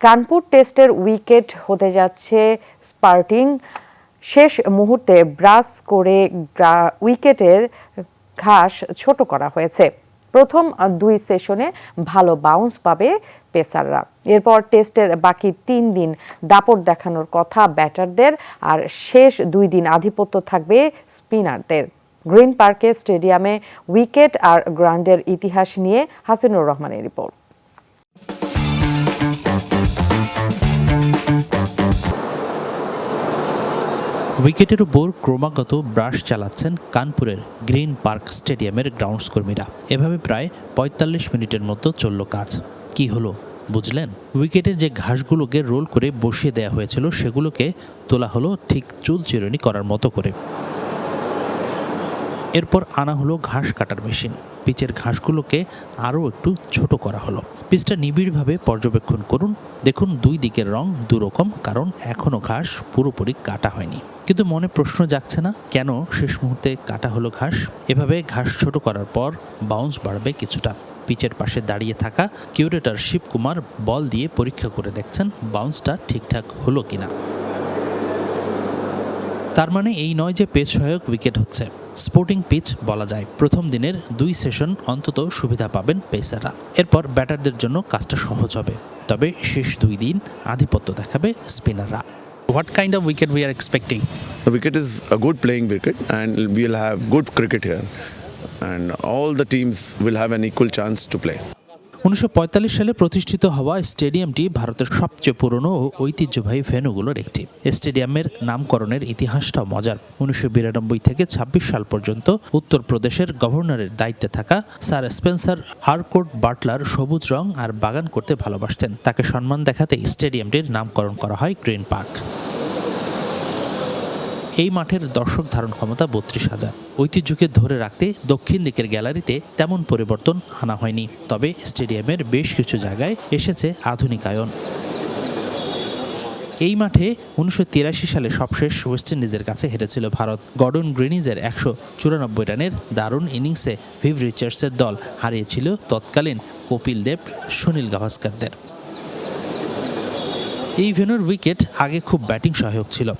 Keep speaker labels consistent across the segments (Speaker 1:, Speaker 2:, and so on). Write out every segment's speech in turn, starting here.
Speaker 1: কানপুর টেস্টের উইকেট হতে যাচ্ছে স্পার্টিং। শেষ মুহূর্তে ব্রাস করে উইকেটের ঘাস ছোট করা হয়েছে। প্রথম দুই সেশনে ভালো বাউন্স পাবে পেসাররা। এরপর টেস্টের বাকি তিন দিন দাপট দেখানোর কথা ব্যাটারদের আর শেষ দুই দিন আধিপত্য থাকবে স্পিনারদের। গ্রিন পার্কে স্টেডিয়ামে উইকেট আর গ্রাউন্ডের ইতিহাস নিয়ে হাসিনুর রহমানের রিপোর্ট।
Speaker 2: উইকেটের উপর ক্রমাগত ব্রাশ চালাচ্ছেন কানপুরের গ্রিন পার্ক স্টেডিয়ামের গ্রাউন্ডস কর্মীরা এভাবে প্রায় পঁয়তাল্লিশ মিনিটের মতো চলল কাজ। কি হলো, বুঝলেন? উইকেটের যে ঘাসগুলোকে রোল করে বসিয়ে দেওয়া হয়েছিল, সেগুলোকে তোলা হলো ঠিক চুল চিরুনি করার মতো করে। এরপর আনা হলো ঘাস কাটার মেশিন। পিচের ঘাসগুলোকে আরও একটু ছোট করা হলো। পিচটা নিবিড়ভাবে পর্যবেক্ষণ করুন। দেখুন দুই দিকের রং দুরকম, কারণ এখনও ঘাস পুরোপুরি কাটা হয়নি। কিন্তু মনে প্রশ্ন যাচ্ছে না, কেন শেষ মুহূর্তে কাটা হলো ঘাস? এভাবে ঘাস ছোট করার পর বাউন্স বাড়বে কিছুটা। পিচের পাশে দাঁড়িয়ে থাকা কিউরেটর শিবকুমার বল দিয়ে পরীক্ষা করে দেখছেন বাউন্সটা ঠিকঠাক হলো কিনা। তার মানে এই নয় যে পেচ সহায়ক উইকেট হচ্ছে। স্পোর্টিং পিচ বলা যায় প্রথম দিনের দুই সেশন অন্তত সুবিধা পাবেন পেসাররা এরপর ব্যাটারদের জন্য কাজটা সহজ হবে তবে শেষ দুই দিন আধিপত্য দেখাবে স্পিনাররা what kind of wicket we are expecting
Speaker 3: The wicket is a good playing wicket, and we'll have good cricket here. And all the teams will have an equal chance to play.
Speaker 2: উনিশশো পঁয়তাল্লিশ সালে প্রতিষ্ঠিত হওয়া স্টেডিয়ামটি ভারতের সবচেয়ে পুরনো ও ঐতিহ্যবাহী ভেন্যুগুলোর একটি। স্টেডিয়ামের নামকরণের ইতিহাসটাও মজার। উনিশশো বিরানব্বই থেকে ২৬ সাল পর্যন্ত উত্তরপ্রদেশের গভর্নরের দায়িত্বে থাকা স্যার স্পেন্সার হারকোর্ট বাটলার সবুজ রং আর বাগান করতে ভালোবাসতেন। তাকে সম্মান দেখাতে স্টেডিয়ামটির নামকরণ করা হয় গ্রিন পার্ক। এই মাঠের দর্শক ধারণ ক্ষমতা বত্রিশ হাজার। ঐতিহ্যকে ধরে রাখতে দক্ষিণ দিকের গ্যালারিতে তেমন পরিবর্তন আনা হয়নি। তবে স্টেডিয়ামের বেশ কিছু জায়গায় এসেছে আধুনিকায়ন। এই মাঠে উনিশশো তিরাশি সালে সবশেষ ওয়েস্ট ইন্ডিজের কাছে হেরেছিল ভারত। গর্ডন গ্রিনিজের একশো চুরানব্বই রানের দারুণ ইনিংসে ভিভ রিচার্ডসের দল হারিয়েছিল তৎকালীন কপিল দেব, সুনীল গাভাস্কারদের। এই ভেনুর উইকেট আগে খুব ব্যাটিং সহায়ক ছিল।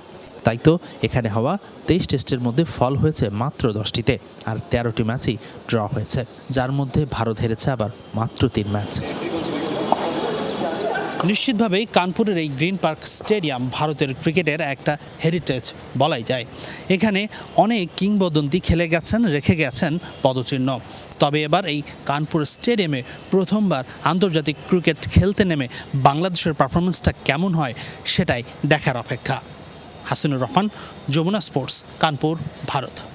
Speaker 2: তাই তো এখানে হওয়া তেইশ টেস্টের মধ্যে ফল হয়েছে মাত্র দশটিতে, আর তেরোটি ম্যাচই ড্র হয়েছে, যার মধ্যে ভারত হেরেছে আবার মাত্র তিন ম্যাচ। নিশ্চিতভাবেই কানপুরের এই গ্রিন পার্ক স্টেডিয়াম ভারতের ক্রিকেটের একটা হেরিটেজ বলাই যায়। এখানে অনেক কিংবদন্তি খেলে গেছেন, রেখে গেছেন পদচিহ্ন। তবে এবার এই কানপুর স্টেডিয়ামে প্রথমবার আন্তর্জাতিক ক্রিকেট খেলতে নেমে বাংলাদেশের পারফরমেন্সটা কেমন হয় সেটাই দেখার অপেক্ষা। হাসিনুর রহমান যমুনা স্পোর্টস কানপুর ভারত।